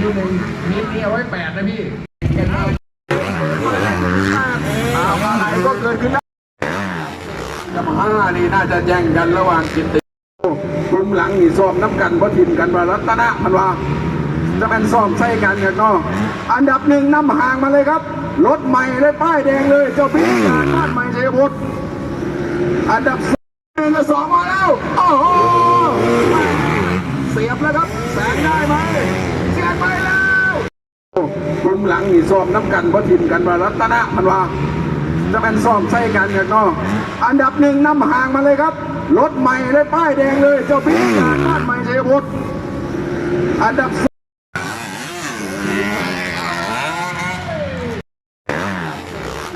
หนึ่งมีเมียไว้แปดนะพี่กันมาอะไรก็เกิดขึ้นได้ยามาฮ่านี่น่าจะแย่งกันระหว่างกิตติกลุ่มหลังนี่ซ้อมน้ำกันเพราะทีมกันว่ารัตนะมันว่าจะเป็นซ้อมใส่กันกันเนาะอันดับหนึ่งน้ำห่างมาเลยครับ รถใหม่เลยป้ายแดงเลย เจ้าพี่จากบ้านใหม่เชัยพุทธอันดับสองหนึ่งกับสองมาแล้ว โอ้โหเสียบแล้วครับ แสงได้ไหมเสียบไปแล้ว กลุ่มหลังนี่ซ้อมน้ำกันเพราะทีมกันว่ารัตนะมันว่าจะเป็นซ้อมใส่กันกันเนาะอันดับหนึ่งนำห่างมาเลยครับ รถใหม่เลยป้ายแดงเลย เจ้าพี่จากบ้านใหม่เชัยพุทธอันดับสอง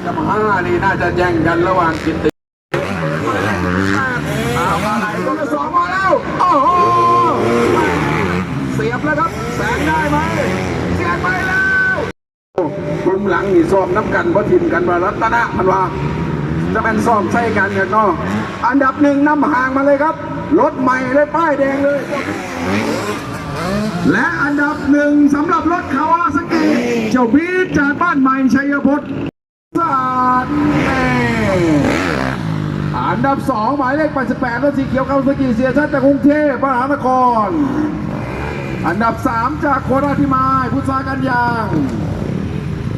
ยามาฮ่านี่น่าจะแย่งกันระหว่างกิตติเอาอะไรตัวที่สองมาแล้ว โอ้โหเสียบแล้วครับ แสงได้ไหมเสียบไปแล้ว กลุ่มหลังนี่ซ้อมน้ำกันเพราะทีมกันว่ารัตนะมันว่าจะเป็นซ้อมใส่กันกันเนาะอันดับหนึ่งนำห่างมาเลยครับรถใหม่เลยป้ายแดงเลย และอันดับหนึ่งสำหรับรถคาวาซากิเจ้าบีจากบ้านใหม่ชัยพจน์ศาสตร์แม่อันดับสองหมายเลข 88รถสีเขียวคาวาสกิเสียชัดจากกรุงเทพมหานคร อันดับสามจากโคราชพิมาย พุทธากันยาง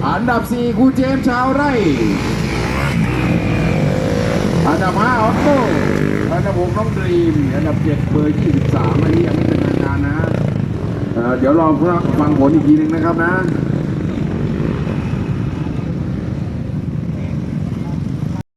อันดับ 4ครูเจมชาวไร่ อันดับ5อออโต้อันดับ6น้องดรีม อันดับเจ็ดเบอร์ 23 อันนี้ยังไม่เป็นทางการนะ เดี๋ยวลองฟังผลอีกทีหนึงนะครับนะ